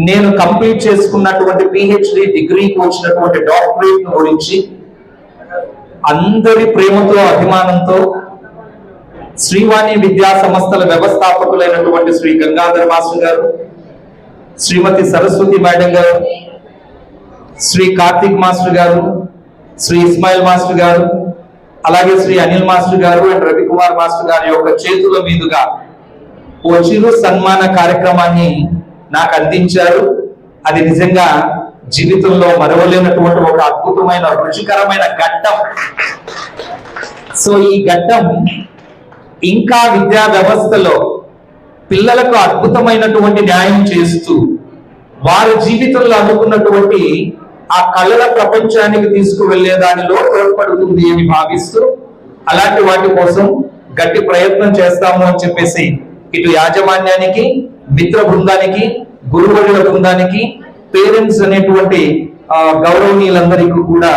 నేను కంప్లీట్ చేసుకున్నటువంటి పిహెచ్డి డిగ్రీకి వచ్చినటువంటి డాక్టరేట్ గురించి అందరి ప్రేమతో అభిమానంతో శ్రీవాణి విద్యా సంస్థల వ్యవస్థాపకులైనటువంటి శ్రీ గంగాధర మాస్టర్ గారు శ్రీమతి సరస్వతి మేడం గారు శ్రీ కార్తీక్ మాస్టర్ గారు శ్రీ ఇస్మాయిల్ మాస్టర్ గారు అలాగే Shri Anil master garu and Ravikumar master గారి యొక్క చేతుల మీదుగా ఓ చిరు సన్మాన కార్యక్రమాన్ని నాకు అందించారు. అది నిజంగా జీవితంలో మరవలేనటువంటి ఒక అద్భుతమైన రుచికరమైన ఘట్టం. సో ఈ ఘట్టం ఇంకా విద్యా వ్యవస్థలో పిల్లలకు అద్భుతమైనటువంటి న్యాయం చేస్తూ వారి జీవితంలో అనుకున్నటువంటి ఆ కళల ప్రపంచానికి తీసుకువెళ్ళే దానిలో తోడ్పడుతుంది అని భావిస్తూ అలాంటి వాటి కోసం గట్టి ప్రయత్నం చేస్తాము అని చెప్పేసి ఇటు యాజమాన్యానికి మిత్ర బృందానికి గురువుల బృందానికి పేరెంట్స్ అనేటువంటి గౌరవనీయులందరికీ కూడా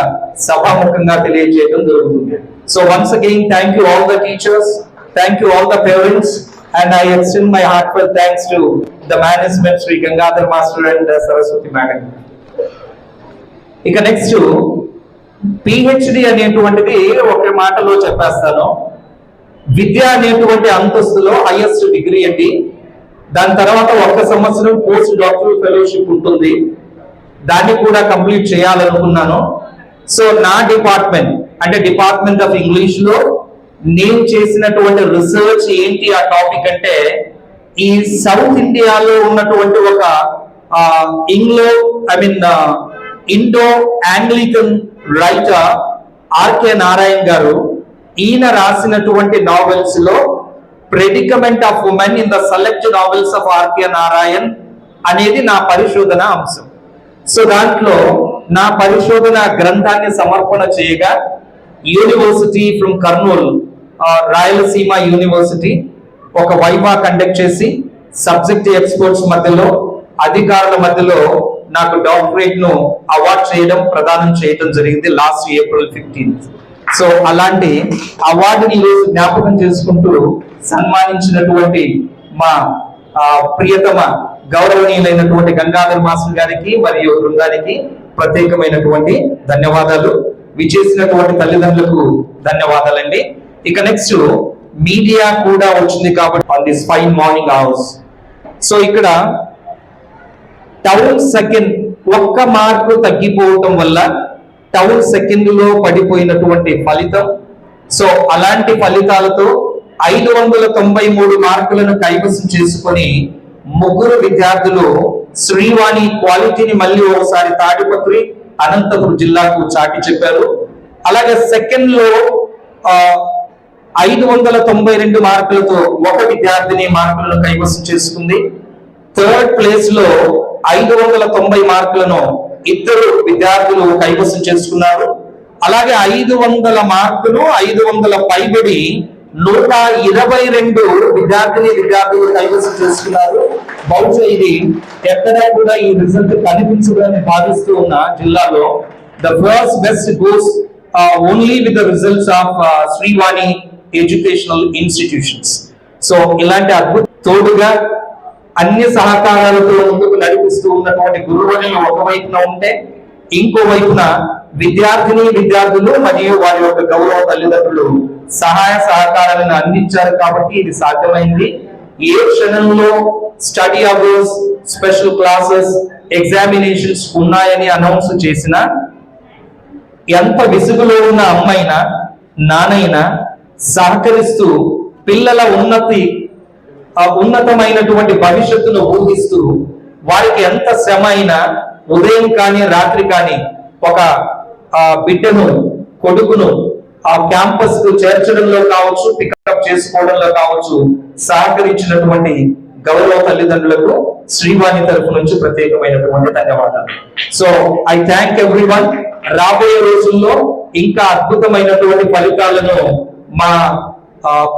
సభాముఖంగా తెలియజేయడం జరుగుతుంది. So once again thank you all the teachers thank you all the parents and I extend my heart full thanks to the management Shri Gangadhar master and Saraswati madam ఇక నెక్స్ట్ పిహెచ్డి అనేటువంటిది ఒక మాటలో చెప్పేస్తాను. విద్య అనేటువంటి అంతస్తులో highest degree అండి. దాని తర్వాత ఒక్క సంవత్సరం పోస్ట్ డాక్టరల్ ఫెలోషిప్ ఉంటుంది. దాన్ని కూడా కంప్లీట్ చేయాలనుకున్నాను. సో నా డిపార్ట్మెంట్ అంటే డిపార్ట్మెంట్ ఆఫ్ ఇంగ్లీష్లో నేను చేసినటువంటి రీసెర్చ్ ఏంటి ఆ టాపిక్ అంటే ఈ సౌత్ ఇండియాలో ఉన్నటువంటి ఒక Anglo I mean Indo Anglican writer RK Narayan గారు ఈయన రాసినటువంటి నావెల్స్లో predicament of women in the select novels of RK Narayan అనేది నా పరిశోధన అంశం. సో దాంట్లో నా పరిశోధన గ్రంథాన్ని సమర్పణ చేయగా university from Kurnool Rayalaseema university ఒక వైవా కండక్ట్ చేసి సబ్జెక్ట్ ఎక్స్పర్ట్స్ మధ్యలో అధికారుల మధ్యలో నాకు డాక్టరేట్ను అవార్డ్ చేయడం ప్రదానం చేయడం జరిగింది లాస్ట్ ఏప్రిల్ ఫిఫ్టీన్త్. సో అలాంటి అవార్డుని ఈరోజు జ్ఞాపకం చేసుకుంటూ సన్మానించినటువంటి మా ప్రియతమ గౌరవనీయులైనటువంటి గంగాధర్ మాస్టర్ గారికి మరియు బృందానికి ప్రత్యేకమైనటువంటి ధన్యవాదాలు. విచేసినటువంటి తల్లిదండ్రులకు ధన్యవాదాలండి. ఇక నెక్స్ట్ మీడియా కూడా వచ్చింది కాబట్టి on this fine morning hours so ఇక్కడ టౌన్ సెకండ్ ఒక్క మార్కు తగ్గిపోవటం వల్ల టౌన్ సెకండ్లో పడిపోయినటువంటి ఫలితం. సో అలాంటి ఫలితాలతో ఐదు వందల తొంభై మూడు మార్కులను కైవసం చేసుకొని ముగ్గురు విద్యార్థులు శ్రీవాణి క్వాలిటీని మళ్ళీ ఒకసారి తాటిపత్రి అనంతపురం జిల్లాకు చాటి చెప్పారు. అలాగే సెకండ్లో ఐదు వందల తొంభై రెండు మార్కులతో ఒక విద్యార్థిని మార్కులను కైవసం చేసుకుంది. థర్డ్ ప్లేస్లో ఐదు వందల తొంభై మార్కులను ఇద్దరు విద్యార్థులు కైవసం చేసుకున్నారు. అలాగే ఐదు వందల మార్కులు ఐదు వందల పైబడి నూట ఇరవై రెండు విద్యార్థిని విద్యార్థులు కైవసం చేసుకున్నారు. బహుశా ఇది ఎక్కడా కూడా ఈ రిజల్ట్ కనిపించదని భావిస్తూ ఉన్న జిల్లాలో the first best goes only with the results of Srivani educational institutions so ఇలాంటి అద్భుత తోడుగా అన్ని సహకారాలతో ముందుకు నడిపిస్తూ ఉన్నటువంటి గురువులు ఒకవైపున ఉంటే ఇంకో వైపున విద్యార్థిని విద్యార్థులు మరియు వారి యొక్క గౌరవ తల్లిదండ్రులు సహాయ సహకారాలను అందించారు కాబట్టి ఇది సాధ్యమైంది. ఏ క్షణంలో study hours special classes examinations ఉన్నాయని అనౌన్స్ చేసిన ఎంత విసుగులో ఉన్న అమ్మైనా నానైనా సహకరిస్తూ పిల్లల ఉన్నతి ఆ ఉన్నతమైనటువంటి భవిష్యత్తును ఊహిస్తూ వారికి ఎంత శ్రమ అయినా ఉదయం కానీ రాత్రి కానీ ఒక బిడ్డను కొడుకును ఆ క్యాంపస్కు చేర్చడంలో కావచ్చు పికప్ చేసుకోవడంలో కావచ్చు సహకరించినటువంటి గౌరవ తల్లిదండ్రులకు శ్రీవాణి తరపు నుంచి ప్రత్యేకమైనటువంటి ధన్యవాదాలు. So I thank everyone రాబోయే రోజుల్లో ఇంకా అద్భుతమైనటువంటి ఫలితాలను మా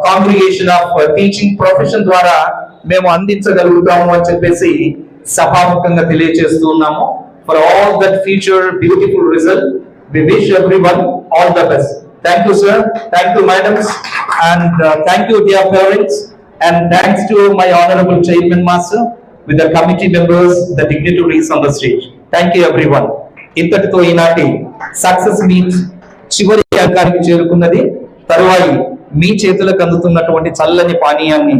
కాంగ్రిగేషన్ ఆఫ్ టీచింగ్ ప్రొఫెషన్ ద్వారా మేము అందించగలుగుతాము అని చెప్పేసి సభాముఖంగా తెలియజేస్తూ ఉన్నాము. For all that future beautiful result we wish everyone all the best thank you sir thank you madams and thank you dear parents and thanks to my honourable chairman master with the committee members the dignitaries on the stage thank you everyone ఇంతటితో ఈనాటి success meet చివరి అంకానికి చేరుకున్నది. తరువాయి మీ చేతులకు అందుతున్నటువంటి చల్లని పానీయాన్ని